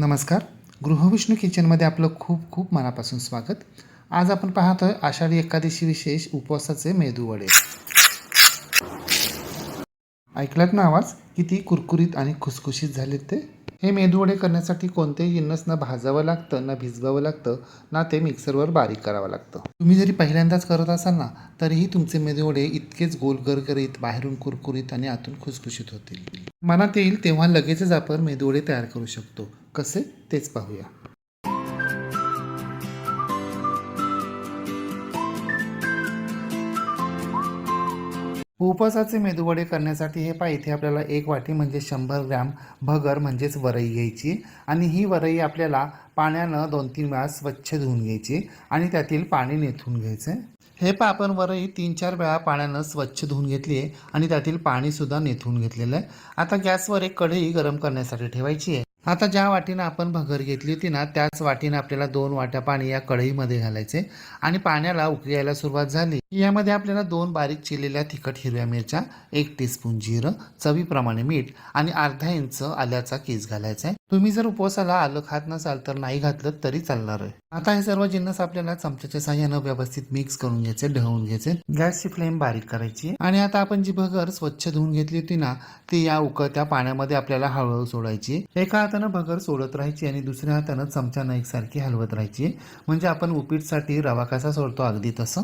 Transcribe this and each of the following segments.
नमस्कार. गृहविष्णू किचनमध्ये आपलं खूप खूप मनापासून स्वागत. आज आपण पाहतो आहे आषाढी एकादशी विशेष उपवासाचे मेदू वडे. ऐकलात ना आवाज? किती कुरकुरीत आणि खुसखुशीत झालेत ते. हे मेदू वडे करण्यासाठी कोणतेही जिन्नस न भाजावं लागतं ना भिजवावं लागतं ना ते मिक्सरवर बारीक करावं लागतं. तुम्ही जरी पहिल्यांदाच करत असाल ना तरीही तुमचे मेदू वडे इतकेच गोल गरगरीत बाहेरून कुरकुरीत आणि आतून खुसखुशीत होतील. मनात येईल तेव्हा लगेचच आपण मेदू वडे तयार करू शकतो. कसे तेच पाहूया. उपवासाचे मेदूवडे करण्यासाठी हे पाय इथे आपल्याला एक वाटी म्हणजे शंभर ग्रॅम भगर म्हणजेच वरई घ्यायची आणि ही वरई आपल्याला पाण्यानं दोन तीन वेळा स्वच्छ धुवून घ्यायची आणि त्यातील पाणी नेथून घ्यायचे. हे पा आपण वरई तीन चार वेळा पाण्यानं स्वच्छ धुवून घेतली आहे आणि त्यातील पाणीसुद्धा नेथून घेतलेलं आहे. आता गॅसवर एक कढई गरम करण्यासाठी ठेवायची आहे. आता ज्या वाटीनं आपण भगर घेतली होती ना त्याच वाटीनं आपल्याला दोन वाट्या पाणी या कढईमध्ये घालायचे आणि पाण्याला उकळायला यायला सुरुवात झाली. यामध्ये आपल्याला दोन बारीक चिरलेल्या तिखट हिरव्या मिरच्या एक टीस्पून जिरं चवीप्रमाणे मीठ आणि अर्धा इंच आल्याचा केस घालायचा आहे. तुम्ही जर उपवासाला आलं खात नसाल तर नाही घातलं तरी चालणार आहे. आता हे सर्व जिन्नस आपल्याला चमच्याच्या साह्यानं व्यवस्थित मिक्स करून घ्यायचे ढवून घ्यायचे. गॅसची फ्लेम बारीक करायची. आणि आता आपण जी भगर स्वच्छ धुवून घेतली होती ना ती या उकळत्या पाण्यामध्ये आपल्याला हळूहळू सोडायची. एका हातानं भगर सोडत राहायची आणि दुसऱ्या हातानं चमच्यानं एकसारखी हलवत राहायची. म्हणजे आपण उपीटसाठी रवा कसा सोडतो अगदी तसं.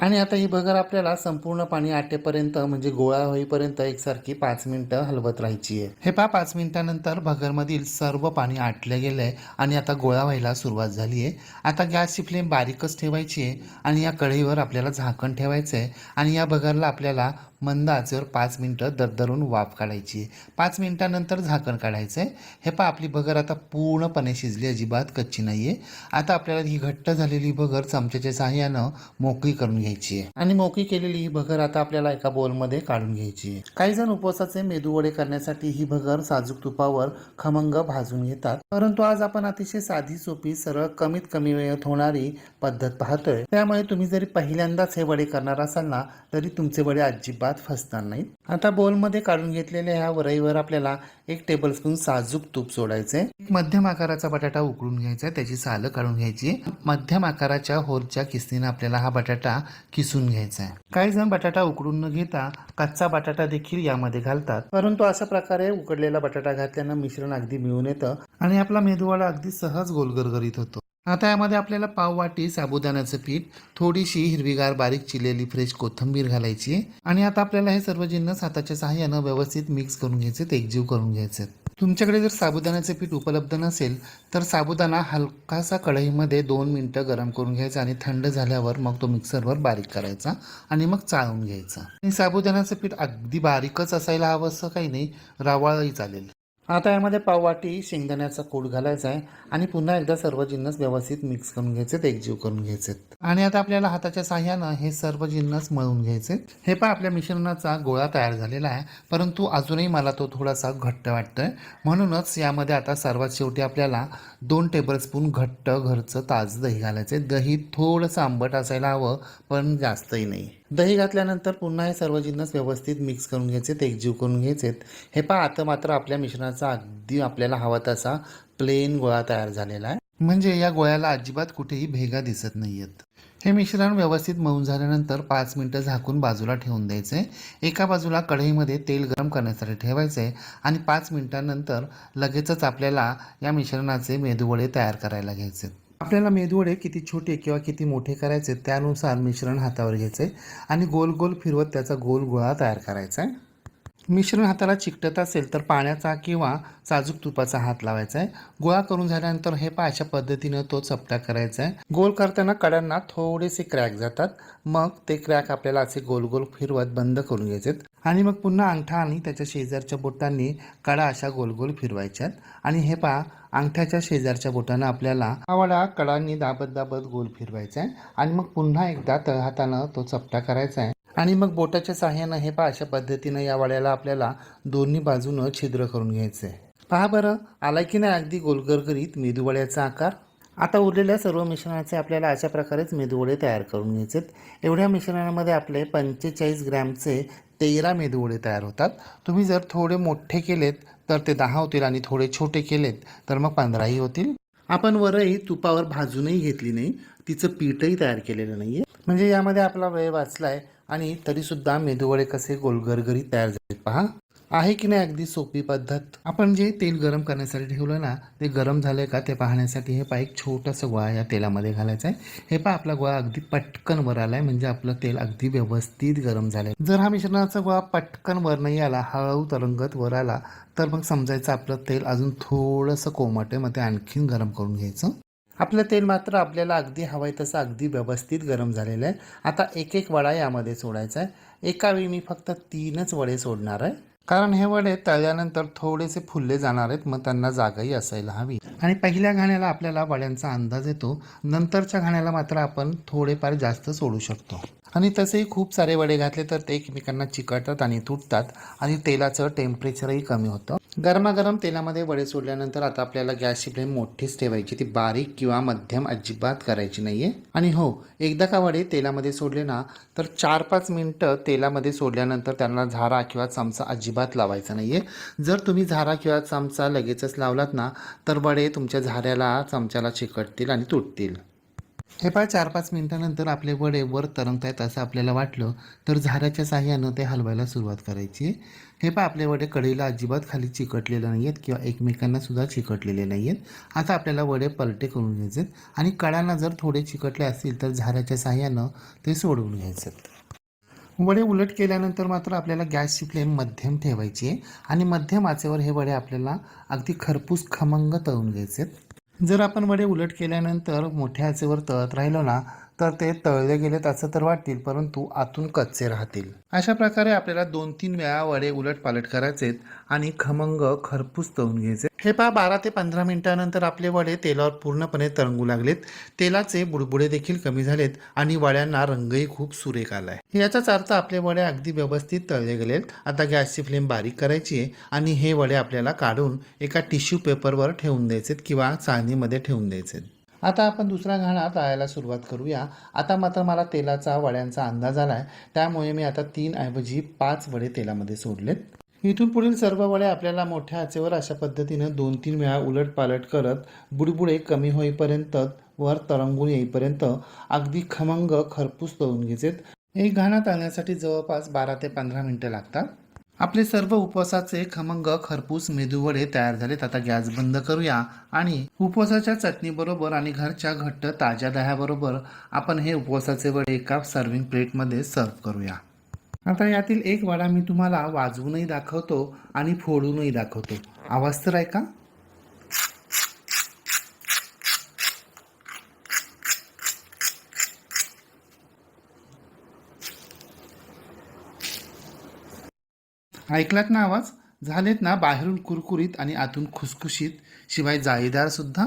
आणि आता ही भगर आपल्याला संपूर्ण पाणी आटेपर्यंत म्हणजे गोळा होईपर्यंत एकसारखी पाच मिनिटं हलवत राहायची आहे. हे पहा पाच मिनिटानंतर भगरमधील सर्व पाणी आटलं गेलं आहे आणि आता गोळा व्हायला सुरुवात झाली आहे. आता गॅसची फ्लेम बारीकच ठेवायची आहे आणि या कढईवर आपल्याला झाकण ठेवायचं आहे आणि या भगरला आपल्याला मंद आचेवर पाच मिनटं दरदरून वाफ काढायची. आहे पाच मिनटानंतर झाकण काढायचं आहे हे पहा आपली भगर आता पूर्णपणे शिजली अजिबात कच्ची नाही आहे आता आपल्याला ही घट्ट झालेली भगर चमच्याच्या सहाय्यानं मोकळी करून घ्यायची आहे. आणि मोकळी केलेली ही भगर आता आपल्याला एका बोलमध्ये काढून घ्यायची आहे. काही जण उपवासाचे मेदू वडे करण्यासाठी ही भगर साजूक तुपावर खमंग भाजून घेतात. परंतु आज आपण अतिशय साधी सोपी सरळ कमीत कमी वेळेत होणारी पद्धत पाहतोय. त्यामुळे तुम्ही जरी पहिल्यांदाच हे वडे करणार असाल ना तरी तुमचे वडे अजिबात फसणार नाहीत. आता बोलमध्ये काढून घेतलेल्या ह्या वरईवर आपल्याला एक टेबलस्पून साजूक तूप सोडायचे मध्यम आकाराचा बटाटा उकडून घ्यायचा त्याची सालं काढून घ्यायची. मध्यम आकाराच्या होलच्या किसनीनं आपल्याला हा बटाटा किसून घ्यायचा आहे काही जण बटाटा उकडून न घेता कच्चा बटाटा देखील यामध्ये घालतात. परंतु अशा प्रकारे उकडलेला बटाटा घातल्यानं मिश्रण अगदी मिळून येतं आणि आपला मेदूवाडा अगदी सहज गोलगरगरीत होतो. आता यामध्ये आपल्याला पाव वाटी साबुदाण्याचं पीठ थोडीशी हिरवीगार बारीक चिरलेली फ्रेश कोथिंबीर घालायची आहे. आणि आता आपल्याला हे सर्व जिन्नस हाताच्या सहाय्यानं व्यवस्थित मिक्स करून घ्यायचे एकजीव करून घ्यायचे तुमच्याकडे जर साबुदाण्याचे पीठ उपलब्ध नसेल तर साबुदाणा हलकासा कढईमध्ये दोन मिनटं गरम करून घ्यायचा आणि थंड झाल्यावर मग तो मिक्सरवर बारीक करायचा आणि मग चाळून घ्यायचा. आणि साबुदाण्याचं पीठ अगदी बारीकच असायला हवं असं काही नाही रवाळही चालेल. आता यामध्ये पाववाटी शेंगदाण्याचा कूट घालायचा आहे आणि पुन्हा एकदा सर्व जिन्नस व्यवस्थित मिक्स करून घ्यायचे एकजीव करून घ्यायचे. आणि आता आपल्याला हाताच्या साह्यानं हे सर्व जिन्नस मळून घ्यायचे. हे पहा आपल्या मिश्रणाचा गोळा तयार झालेला आहे परंतु अजूनही मला तो थोडासा घट्ट वाटतोय. म्हणूनच यामध्ये आता सर्वात शेवटी आपल्याला दोन टेबलस्पून घट्ट घरचं ताज दही घालायचे दही थोडंसं आंबट असायला हवं पण जास्तही नाही. दही घातल्यानंतर पुन्हा हे सर्व जिन्नस व्यवस्थित मिक्स करून घ्यायचे एकजीव करून घ्यायचे हे पहा आता मात्र आपल्या मिश्रणाचा अगदी आपल्याला हवा तसा प्लेन गोळा तयार झालेला आहे. म्हणजे या गोळ्याला अजिबात कुठेही भेगा दिसत नाही आहेत हे मिश्रण व्यवस्थित मऊन झाल्यानंतर पाच मिनटं झाकून बाजूला ठेवून द्यायचे. एका बाजूला कढईमध्ये तेल गरम करण्यासाठी ठेवायचे आणि पाच मिनिटांनंतर लगेचच आपल्याला या मिश्रणाचे मेदूवडे तयार करायला घ्यायचे. आपल्याला मेदूवडे किती छोटे किंवा किती मोठे करायचे त्यानुसार मिश्रण हातावर घ्यायचे आणि गोल गोल फिरवत त्याचा गोल गोळा तयार करायचा. आहे मिश्रण हाताला चिकटत असेल तर पाण्याचा किंवा साजूक तुपाचा हात लावायचा आहे. गोळा करून झाल्यानंतर हे पा अशा पद्धतीनं तो चपटा करायचा आहे. गोल करताना कड्यांना थोडेसे क्रॅक जातात. मग ते क्रॅक आपल्याला असे गोल गोल फिरवत बंद करून घ्यायचे आणि मग पुन्हा अंगठा आणि त्याच्या शेजारच्या बोटांनी कडा अशा गोल गोल फिरवायच्यात आणि हे पहा अंगठ्याच्या शेजारच्या बोटानं आपल्याला आवडा कडांनी दाबत दाबत गोल फिरवायचा आहे. आणि मग पुन्हा एकदा तळहातानं तो चपटा करायचा आहे. आणि मग बोटाच्या साह्यानं हे पहा अशा पद्धतीनं या वड्याला आपल्याला दोन्ही बाजूनं छिद्र करून घ्यायचं आहे. पहा बरं आला की नाही अगदी गोलगरगरीत मेदूवड्याचा आकार? आता उरलेल्या सर्व मिश्रणाचे आपल्याला अशा प्रकारेच मेदूवडे तयार करून घ्यायचे एवढ्या मिश्रणामध्ये आपले पंचेचाळीस ग्रॅमचे तेरा मेदूवडे तयार होतात. तुम्ही जर थोडे मोठे केलेत तर ते दहा होतील आणि थोडे छोटे केलेत तर मग पंधराही होतील. आपण वरही तुपावर भाजूनही घेतली नाही. तिचं पीठही तयार केलेलं नाही आहे म्हणजे यामध्ये आपला वेळ वाचला आहे आणि तरीसुद्धा मेदूवडे कसे गोलगरगरी तयार झाले पहा. आहे की नाही अगदी सोपी पद्धत? आपण जे तेल गरम करण्यासाठी ठेवलं ना ते गरम झालं का ते पाहण्यासाठी हे पहा एक छोटासा गोळा या तेलामध्ये घालायचा आहे हे पहा आपला गोळा अगदी पटकन वर आलाय म्हणजे आपलं तेल अगदी व्यवस्थित गरम झालंय. जर हा मिश्रणाचा गोळा पटकन वर नाही आला हळू तरंगत वर आला तर मग समजायचं आपलं तेल अजून थोडंसं कोमट आहे मग ते आणखीन गरम करून घ्यायचं. आपलं तेल मात्र आपल्याला अगदी हवं आहे तसं अगदी व्यवस्थित गरम झालेलं आहे. आता एक एक वडा यामध्ये सोडायचा आहे. एका वेळी मी फक्त तीनच वडे सोडणार आहे. कारण हे वडे तळल्यानंतर थोडेसे फुलले जाणार आहेत मग त्यांना जागाही असायला हवी. आणि पहिल्या घाण्याला आपल्याला वड्यांचा अंदाज येतो. नंतरच्या घाण्याला मात्र आपण थोडेफार जास्त सोडू शकतो. आणि तसेही खूप सारे वडे घातले तर ते एकमेकांना चिकटतात आणि तुटतात आणि तेलाचं टेम्परेचरही कमी होतं. गरमागरम तेलामध्ये वडे सोडल्यानंतर आता आपल्याला गॅसची फ्लेम मोठीच ठेवायची ती बारीक किंवा मध्यम अजिबात करायची नाही आहे आणि हो एकदा का वडे तेलामध्ये सोडले ना तर चार पाच मिनटं तेलामध्ये सोडल्यानंतर त्यांना झारा किंवा चमचा अजिबात लावायचा नाही आहे जर तुम्ही झारा किंवा चमचा लगेचच लावलात ना तर वडे तुमच्या झाऱ्याला चमच्याला चिकटतील आणि तुटतील. हे पहा चार पाच मिनिटानंतर आपले वडे वर तरंगतायत असं आपल्याला वाटलं तर झाऱ्याच्या साह्यानं ते हलवायला सुरुवात करायची. हे पहा आपले वडे कढईला अजिबात खाली चिकटलेले नाही आहेत किंवा एकमेकांना सुद्धा चिकटलेले नाही आहेत आता आपल्याला वडे पलटे करून घ्यायचे आणि कडांना जर थोडे चिकटले असतील तर झाऱ्याच्या साह्यानं ते सोडवून घ्यायचे वडे उलट केल्यानंतर मात्र आपल्याला गॅसची फ्लेम मध्यम ठेवायची आहे आणि मध्यम आचेवर हे वडे आपल्याला अगदी खरपूस खमंग तळून घ्यायचे आहेत जर आपण वडे उलट केल्यानंतर मोठ्या आचेवर तळत राहिलो ना तर ते तळले गेलेत असं तर वाटतील परंतु आतून कच्चे राहतील. अशा प्रकारे आपल्याला दोन तीन वेळा वडे उलट पालट करायचेत आणि खमंग खरपूस तळून घ्यायचे. हे पहा बारा ते पंधरा मिनिटानंतर आपले वडे तेलावर पूर्णपणे तरंगू लागलेत. तेलाचे बुडबुडे देखील कमी झालेत आणि वड्यांना रंगही खूप सुरेख आलाय. याचाच अर्थ आपले वडे अगदी व्यवस्थित तळले गेलेत. आता गॅसची फ्लेम बारीक करायची आहे आणि हे वडे आपल्याला काढून एका टिश्यू पेपरवर ठेवून द्यायचेत किंवा चाळणीमध्ये ठेवून द्यायचेत. आता आपण दुसरा घाणा तळायला सुरुवात करूया. आता मात्र मला तेलाचा वड्यांचा अंदाज आला आहे त्यामुळे मी आता तीन ऐवजी पाच वडे तेलामध्ये सोडलेत. इथून पुढील सर्व वडे आपल्याला मोठ्या आचेवर अशा पद्धतीनं दोन तीन वेळा उलट पालट करत बुडबुडे कमी होईपर्यंत वर तरंगून येईपर्यंत अगदी खमंग खरपूस तळून घ्यायचेत एक घाणा तळण्यासाठी जवळपास बारा ते पंधरा मिनटं लागतात. आपले सर्व उपवासाचे खमंग खरपूस मेदूवडे तयार झालेत. आता गॅस बंद करूया आणि उपवासाच्या चटणीबरोबर आणि घरच्या घट्ट ताज्या दह्याबरोबर आपण हे उपवासाचे वडे एका सर्विंग प्लेटमध्ये सर्व करूया. आता यातील एक वाडा मी तुम्हाला वाजवूनही दाखवतो आणि फोडूनही दाखवतो. आवाज तर ऐका ऐकलात ना आवाज? झालेत ना बाहेरून कुरकुरीत आणि आतून खुसखुशीत शिवाय जाळीदार सुद्धा?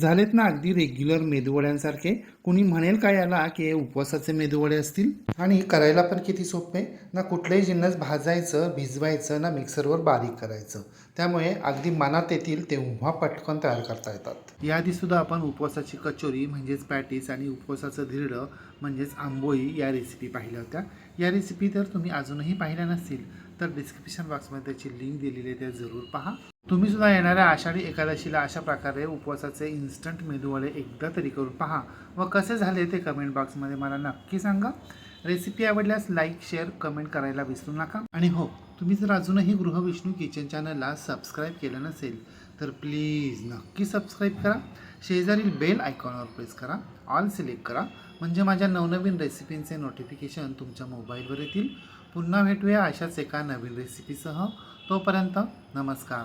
झालेत ना अगदी रेग्युलर मेदूवड्यांसारखे. कुणी म्हणेल का याला की हे उपवासाचे मेदूवडे असतील? आणि करायला पण किती सोपे? ना कुठलंही जिन्नस भाजायचं भिजवायचं ना मिक्सरवर बारीक करायचं. त्यामुळे अगदी मनात येतील तेव्हा पटकन तयार करता येतात. याआधी सुद्धा आपण उपवासाची कचोरी म्हणजेच पॅटीस आणि उपवासाचं धिरडं म्हणजेच आंबोळी या रेसिपी पाहिल्या होत्या. या रेसिपी जर तुम्ही अजूनही पाहिल्या नसतील तर डिस्क्रिप्शन बॉक्समध्ये त्याची लिंक दिलेली आहे त्या जरूर पहा. तुम्ही सुद्धा येणाऱ्या आषाढी एकादशीला अशा प्रकारे उपवासाचे इन्स्टंट मेदूवडे एकदा तरी करून पहा. व कसे झाले ते कमेंट बॉक्समध्ये मला नक्की सांगा. रेसिपी आवडल्यास लाईक शेअर कमेंट करायला विसरू नका. आणि हो तुम्ही जर अजूनही गृहविष्णू किचन चॅनलला सबस्क्राईब केलं नसेल तर प्लीज नक्की सबस्क्राईब करा. शेजारील बेल आयकॉनवर प्रेस करा. ऑल सिलेक्ट करा. म्हणजे माझ्या नवनवीन रेसिपींचे नोटिफिकेशन तुमच्या मोबाईलवर येतील. पुन्हा भेटूया अशाच एका नवीन रेसिपीसह तोपर्यंत नमस्कार.